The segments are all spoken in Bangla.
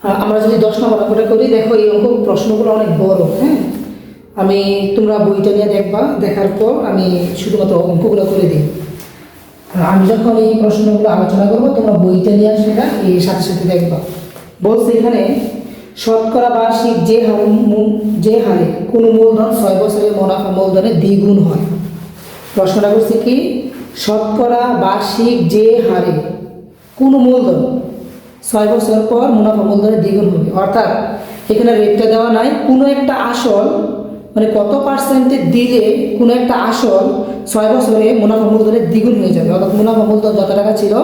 আহ, আমরা যদি দশ নম্বর অঙ্কটা করি দেখো এই অঙ্ক প্রশ্নগুলো অনেক বড় হ্যাঁ? আমি তোমরা বইটা নিয়ে দেখবা দেখার পর আমি শুধুমাত্র অঙ্কগুলো করে দিই। আমি যখন এই প্রশ্নগুলো আলোচনা করব তোমরা বইটা নিয়ে সেটা এই সাথে সাথে দেখবা। বলছে এখানে শতকরা বার্ষিক যে হারে যে হারে কোনো মূলধন ছয় বছরের মুনাফা মূলধনের দ্বিগুণ হয়? প্রশ্নটা করছে কি শতকরা বার্ষিক যে হারে কোনো মূলধন ছয় বছর পর মুনাফা মূলধনের দ্বিগুণ হবে। অর্থাৎ এখানে রেটটা দেওয়া নাই, কোনো একটা আসল মানে কত পার্সেন্টে দিলে কোনো একটা আসল ছয় বছরে মুনাফা মূলধনের দ্বিগুণ হয়ে যাবে। অর্থাৎ মুনাফা মূলধন যত টাকা ছিল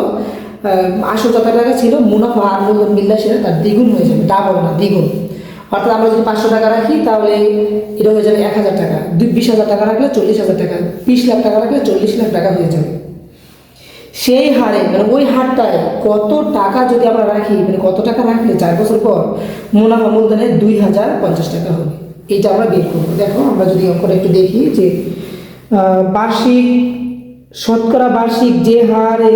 আসল যত টাকা ছিল, মুনাফা আর মূলধন মিললে সেটা তার দ্বিগুণ হয়ে যাবে ডাবল না, দ্বিগুণ। অর্থাৎ আমরা যদি পাঁচশো টাকা রাখি, তাহলে এটা হয়ে যাবে এক হাজার টাকা। বিশ হাজার টাকা রাখলে চল্লিশ হাজার টাকা, বিশ লাখ টাকা রাখলে চল্লিশ লাখ টাকা হয়ে যাবে। সেই হারে মানে ওই হারটায় কত টাকা যদি আমরা রাখি মানে কত টাকা রাখলে চার বছর পর মুনাফা মূলধনের দুই হাজার পঞ্চাশ টাকা হবে? এটা আমরা বের করব। দেখো, আমরা যদি অঙ্কটা একটু দেখি যে বার্ষিক, শতকরা বার্ষিক যে হারে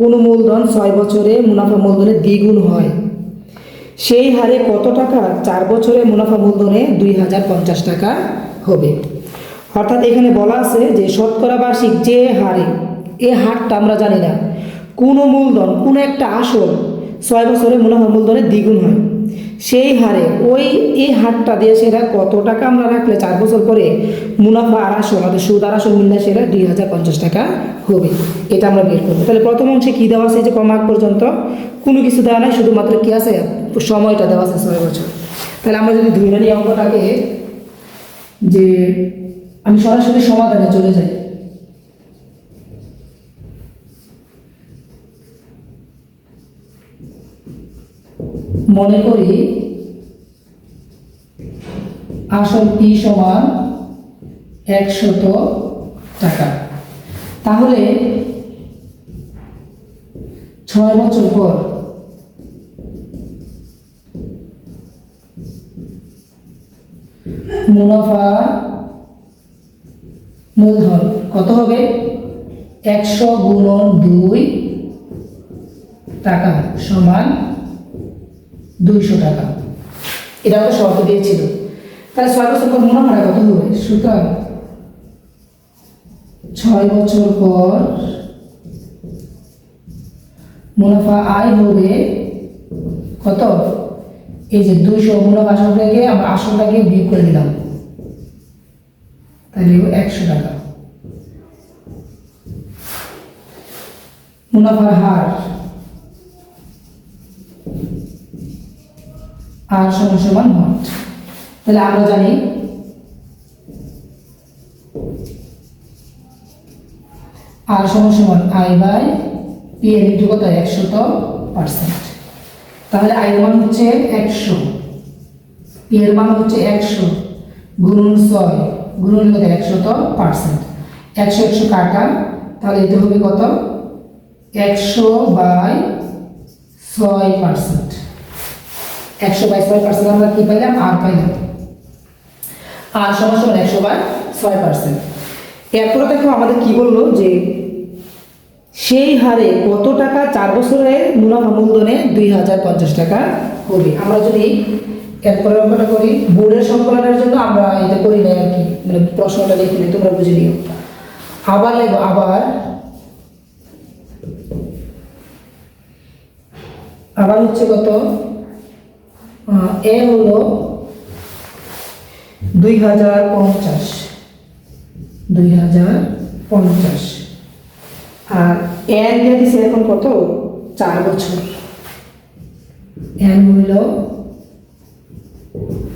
কোনো মূলধন ছয় বছরে মুনাফা মূলধনের দ্বিগুণ হয়, সেই হারে কত টাকা চার বছরে মুনাফা মূলধনে দুই হাজার পঞ্চাশ টাকা হবে? অর্থাৎ এখানে বলা আছে যে, শতকরা বার্ষিক যে হারে এ হারটা আমরা জানি না। কোনো মূলধন, কোনো একটা আসল ছয় বছরে মুনাফা মূলধনের দ্বিগুণ হয়। সেই হারে ওই এই হারটা দিয়ে সেটা কত টাকা আমরা রাখলে চার বছর পরে মুনাফা আর আসল অর্থাৎ সুদ আর আসল মিললে সেটা দুই হাজার পঞ্চাশ টাকা হবে। এটা আমরা বের করব। তাহলে প্রথম অংশে কী দেওয়া আছে যে কমাক পর্যন্ত? কোনো কিছু দেওয়া নাই, শুধুমাত্র কী আছে? সময়টা দেওয়া আছে ছয় বছর। তাহলে আমরা যদি ধরে নিই অঙ্কটাকে যে আমি সরাসরি সমাধানে চলে যাই। মনে করি, আসল পি সমান একশত টাকা। তাহলে ছয় বছর পর মুনাফা মূলধন কত হবে? একশো গুণন দুই টাকা সমান দুইশো টাকা। এটা আমাকে শর্ত দিয়েছিল তাহলে ছয় বছর পর মুনাফাটা কত হবে? সুতরাং ছয় বছর পর মুনাফা আয় হবে কত? এই যে দুইশো মুনাফা আসলটাকে আমরা আসলটাকে বিয়োগ করে দিলাম। তাহলে একশো টাকা। মুনাফার হার আর সমান সমান তাহলে আমরা জানি আর সমান আই বাই পি এর ইন্টু কত? একশত পার্সেন্ট। তাহলে আই মান হচ্ছে একশো। পি এর মান হচ্ছে একশো গুণন ছয় গুণন কত? একশত পার্সেন্ট। একশো একশো কাটা, তাহলে এটা হবে কত? একশো বাই ছয় পার্সেন্ট। একশো বাই ছয় পার্সেন্ট আমরা কি পাইলাম? আর পাইলাম। আর সমান সমান একশো বাই ছয় পার্সেন্ট এরপরে দেখো আমাদের কি বলল যে, সেই হারে কত টাকা চার বছরে মুনাফা মূলধনে দুই হাজার পঞ্চাশ টাকা হবে? আমরা যদি এরপরে অঙ্কটা করি, বোর্ডের সংকলনের জন্য আমরা এটা করি না আর কি। মানে প্রশ্নটা লিখে নিই, তোমরা বুঝে নিও। আবার লেখো, আবার। আবার হচ্ছে কত? এ হলো দুই হাজার পঞ্চাশ। দুই হাজার পঞ্চাশ। আর এন দিয়ে দিছে এখন কত? চার বছর। এন হইল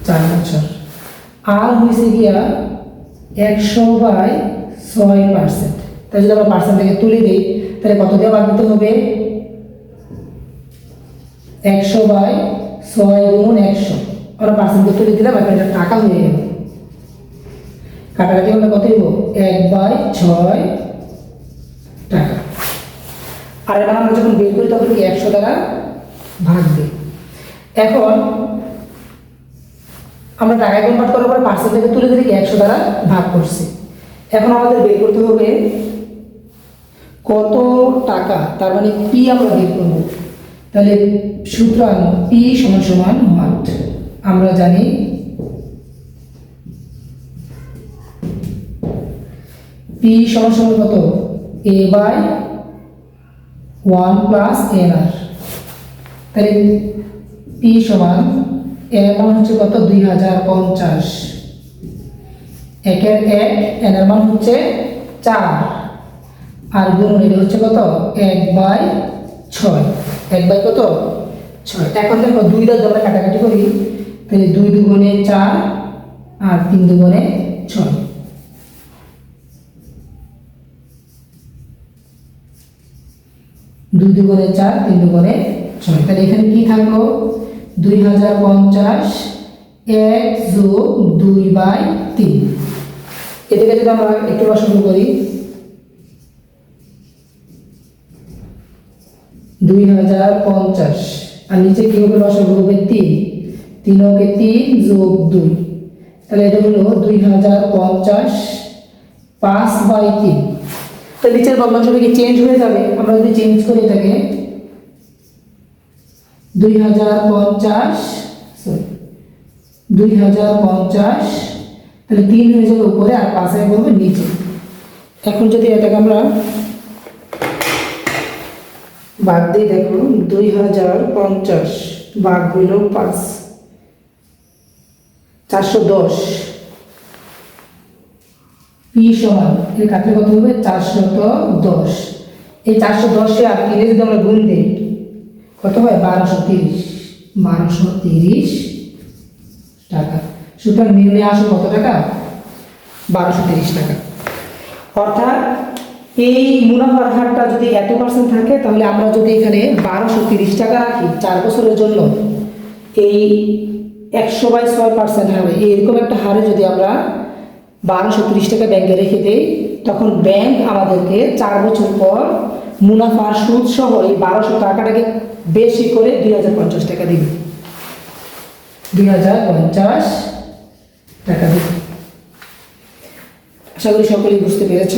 চার বছর। আর হয়েছে গিয়া একশো বাই ছয় পার্সেন্ট। তাই যদি আমরা পার্সেন্ট থেকে তুলে দিই, তাহলে কত দিয়ে বাদ দিতে হবে? একশো বাই ছয় গুণ একশো। আমরা পার্সেন্টে তুলে দিলাম এখন এটা টাকা হয়ে যাবে। কাটাকাটি হলে কত হইব? এক বাই ছয় টাকা। আর এটা আমরা যখন বের করি, তখন একশো টাকা ভাগবে এখন আমরা টাকায় কনভার্ট করার পরে পার্সেন্ট থেকে তুলে কি একশো দ্বারা ভাগ করছি। এখন আমাদের বের করতে হবে কত টাকা? তার মানে পি আমরা বের করব? তাহলে সুতরাং পি সমান সমান হোয়াট আমরা জানি পি সমান সমান কত? A by one plus N R তাহলে পি সমান এর মান হচ্ছে কত? দুই হাজার পঞ্চাশ। একের এক এর মান হচ্ছে চার। আর গুণ হচ্ছে কত? এক বাই ছয়। এক বাই কত? ছয়। এখন দেখো দুইটা যদি আমরা কাটাকাটি করি। তাহলে দুই দুগুণে চার আর তিন দুগুণে ছয়। দুই দুগুণে চার, তিন দুগুণে ছয়। তাহলে এখানে কি থাকল? দুই হাজার পঞ্চাশ এক যোগ দুই বাই তিন। এটাকে যদি আমরা একটু শুরু করি দুই হাজার পঞ্চাশ। আর নিচে কি হবে? হবে তিন। তিন ওকে তিন যোগ দুই। তাহলে এটা হলো দুই হাজার পঞ্চাশ পাঁচ বাই তিন। তো নিচের ভগ্নাংশটা কি চেঞ্জ হয়ে যাবে? আমরা যদি চেঞ্জ করি এটাকে দুই হাজার পঞ্চাশ দুই হাজার পঞ্চাশ, তাহলে তিন হয়ে যাবে উপরে আর পাঁচ হয়ে যাবে নিচে। এখন যদি এটাকে আমরা ভাগ দিয়ে দেখো দুই হাজার পঞ্চাশ ভাগ হইল পাঁচ। চারশো দশ। পি সমান, এর কাটলে কত হবে? চারশত দশ। এই চারশো দশে আর তিরিশ যদি আমরা গুণ দিই, কত হয়? বারোশো তিরিশ। বারোশো তিরিশ টাকা। সুতরাং নির্ণয় আসো কত টাকা? বারোশো তিরিশ টাকা। অর্থাৎ এই মুনাফার হারটা যদি এত পার্সেন্ট থাকে, তাহলে আমরা যদি এখানে বারোশো তিরিশ টাকা রাখি, চার বছরের জন্য, এই একশো বাই ছয় পার্সেন্ট হারে, এরকম একটা হারে যদি আমরা বারোশো তিরিশ টাকা ব্যাংকে রেখে দেই, তখন ব্যাংক আমাদেরকে চার বছর পর মুনাফার সুদ সহ এই বারোশো টাকাটাকে বেশি করে দুই হাজার পঞ্চাশ টাকা দিবে। দুই হাজার পঞ্চাশ টাকা দিবে। আশা করি সকলেই বুঝতে পেরেছ।